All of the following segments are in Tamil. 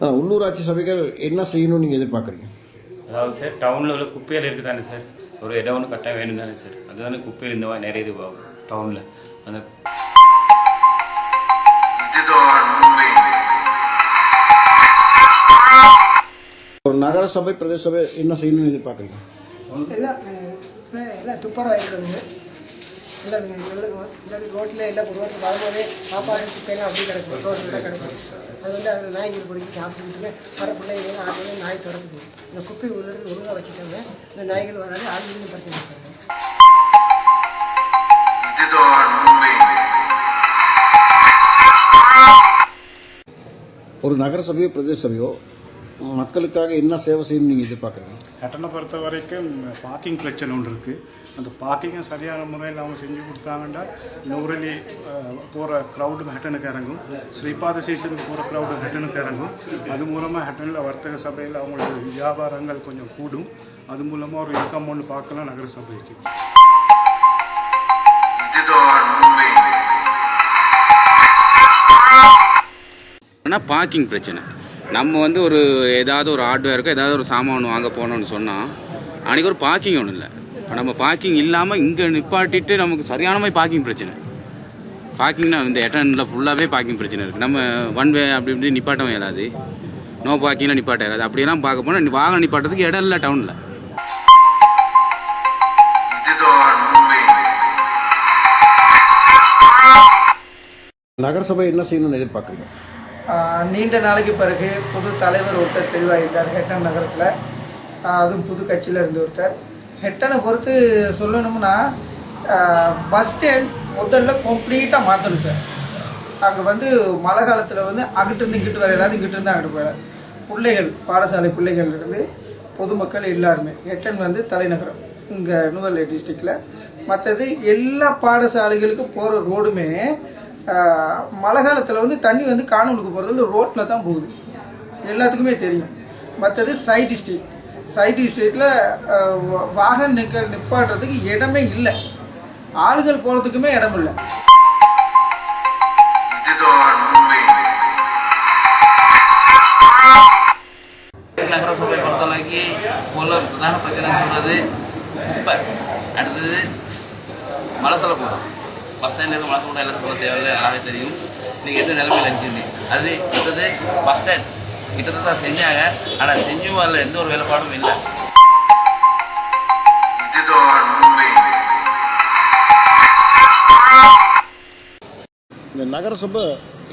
ஆ, உள்ளூராட்சி சபைகள் என்ன செய்யணும்னு நீங்கள் எதிர்பார்க்குறீங்க? அதாவது சார் டவுனில் உள்ள குப்பைகள் இருக்குது தானே சார்? ஒரு இடம் ஒன்று கட்டாயம் வேணும் தானே சார் அதுதானே குப்பையில் இந்த மாதிரி நிறைய இது டவுனில் அந்த ஒரு நகர சபை பிரதேச சபை என்ன செய்யணும்னு எதிர்பார்க்குறீங்க? எல்லாம் எல்லாம் துப்புரவாக இருக்கிறது எல்லாம் ரோட்டில் இல்லை ஒரு ரோட்டில் வரும்போதே சாப்பாடு குப்பையெல்லாம் அப்படியே கிடக்கும் ரோட்டில் கிடக்கும் அது வந்து அதில் நாய்கள் பிடிச்சி சாப்பிட்டுக்கிட்டு வர பிள்ளைங்க ஆளுங்க நாய் தொடர்ந்து இந்த குப்பை ஒரு ஒழுங்காக வச்சுட்டாங்க இந்த நாய்கள் வராது ஆளுங்களும் பிரச்சனை இருக்காங்க ஒரு நகர சபையோ பிரதேச சபையோ மக்களுக்காக என்ன சேவை செய்யணும்னு நீங்கள் எதிர்பார்க்குறீங்க? ஹட்டனை பொறுத்த வரைக்கும் பார்க்கிங் பிரச்சனை ஒன்று இருக்குது அந்த பார்க்கிங்கை சரியான முறையில் அவங்க செஞ்சு கொடுத்தாங்கன்னா நூறலி போகிற க்ரௌடு ஹட்டனுக்கு இறங்கும். ஸ்ரீபாத சீசனுக்கு போகிற க்ரௌடு ஹட்டனுக்கு இறங்கும். அது மூலமாக ஹட்டனில் வர்த்தக சபையில் அவங்களோட வியாபாரங்கள் கொஞ்சம் கூடும். அது மூலமாக ஒரு இன்கம் ஒன்று பார்க்கலாம் நகர சபைக்கு இதுதான் உண்மை. ஆனால் பார்க்கிங் பிரச்சனை. நம்ம வந்து ஒரு ஏதாவது ஒரு ஹார்ட்வேருக்கு ஏதாவது ஒரு சாமான் ஒன்று வாங்க போனோம்னு சொன்னால் அன்றைக்கி ஒரு பார்க்கிங் ஒன்றும் இல்லை. இப்போ நம்ம பார்க்கிங் இல்லாமல் இங்கே நிப்பாட்டிட்டு நமக்கு சரியான மாதிரி பார்க்கிங் பிரச்சனை. பார்க்கிங்னா இந்த எட்டனில் ஃபுல்லாகவே பார்க்கிங் பிரச்சனை இருக்குது நம்ம ஒன் வே அப்படி இப்படி நிப்பாட்டவும் இயலாது. நோ பார்க்கிங்கில் நிப்பாட்ட இயலாது. அப்படியெல்லாம் பார்க்க போனால் வாகனம் நிப்பாட்டுறதுக்கு இடம் இல்லை டவுனில் இதுதான் உண்மை. நகர சபை என்ன செய்யணும்னு எதிர்பார்க்குறீங்க? நீண்ட நாளைக்கு பிறகு புது தலைவர் ஒருத்தர் தெரிவாகிட்டார் ஹெட்டன் நகரத்தில். அதுவும் புது கட்சியில் இருந்து ஒருத்தர். ஹெட்டனை பொறுத்து சொல்லணும்னா பஸ் ஸ்டாண்ட் முதல்ல கம்ப்ளீட்டாக மாற்றணும் சார் அங்கே வந்து மழை காலத்தில் வந்து அங்கிட்டிருந்து இங்கிட்டு வர எல்லாத்தையும் இங்கிட்டு இருந்து அங்கிட்டு போயிடலாம். பிள்ளைகள் பாடசாலை பிள்ளைகள் இருந்து பொதுமக்கள் எல்லாருமே. ஹெட்டன் வந்து தலைநகரம். இங்கே நுவல்லை டிஸ்ட்ரிக்டில். மற்றது எல்லா பாடசாலைகளுக்கும் போகிற ரோடுமே மழை காலத்தில் வந்து தண்ணி வந்து காணொலுக்கு போகிறதுல ரோட்டில் தான் போகுது. எல்லாத்துக்குமே தெரியும். மற்றது சைட் ஸ்ட்ரீட் சைட் ஸ்ட்ரீட்டில் நிற்க நிப்பாட்றதுக்கு இடமே இல்லை. ஆளுகள் போகிறதுக்குமே இடம் இல்லை. நகரசபை பொறுத்தளவுக்கு உள்ள பிரதான பிரச்சனை சொல்கிறது குப்பை அடுத்தது மலசலை கூடம் பஸ் ஸ்டாண்டில் மலசல கூடம் எல்லாம் சொல்ல தேவையில்லை எல்லாமே தெரியும். இன்றைக்கி எந்த நிலைமையில் இருந்துச்சு அது அடுத்தது பஸ் ஸ்டாண்ட் கிட்டத்தட்ட செஞ்சாங்க. ஆனால் செஞ்சும் அதில் எந்த ஒரு வேலைப்பாடும் இல்லை. இந்த நகர சபை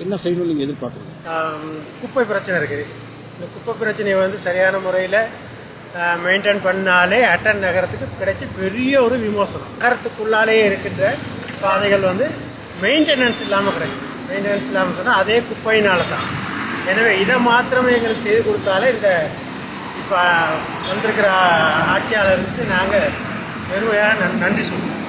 என்ன செய்யணும்னு நீங்கள் எதிர்பார்க்குறீங்க? குப்பை பிரச்சனை இருக்குது. இந்த குப்பை பிரச்சனையை வந்து சரியான முறையில் மெயின்டைன் பண்ணாலே அட்டன் நகரத்துக்கு கிடைச்ச பெரிய ஒரு விமோசனம். நகரத்துக்குள்ளாலே இருக்கின்ற பாதைகள் வந்து மெயின்டெனன்ஸ் இல்லாமல் கிடைக்கும். மெயின்டெனன்ஸ் இல்லாமல் சொன்னால் அதே குப்பையினால தான். எனவே இதை மாத்திரமே எங்களுக்கு செய்து கொடுத்தாலே இந்த இப்போ வந்திருக்கிற ஆட்சியாளருக்கு நாங்கள் பெருமையாக நன் நன்றி சொல்லுவோம்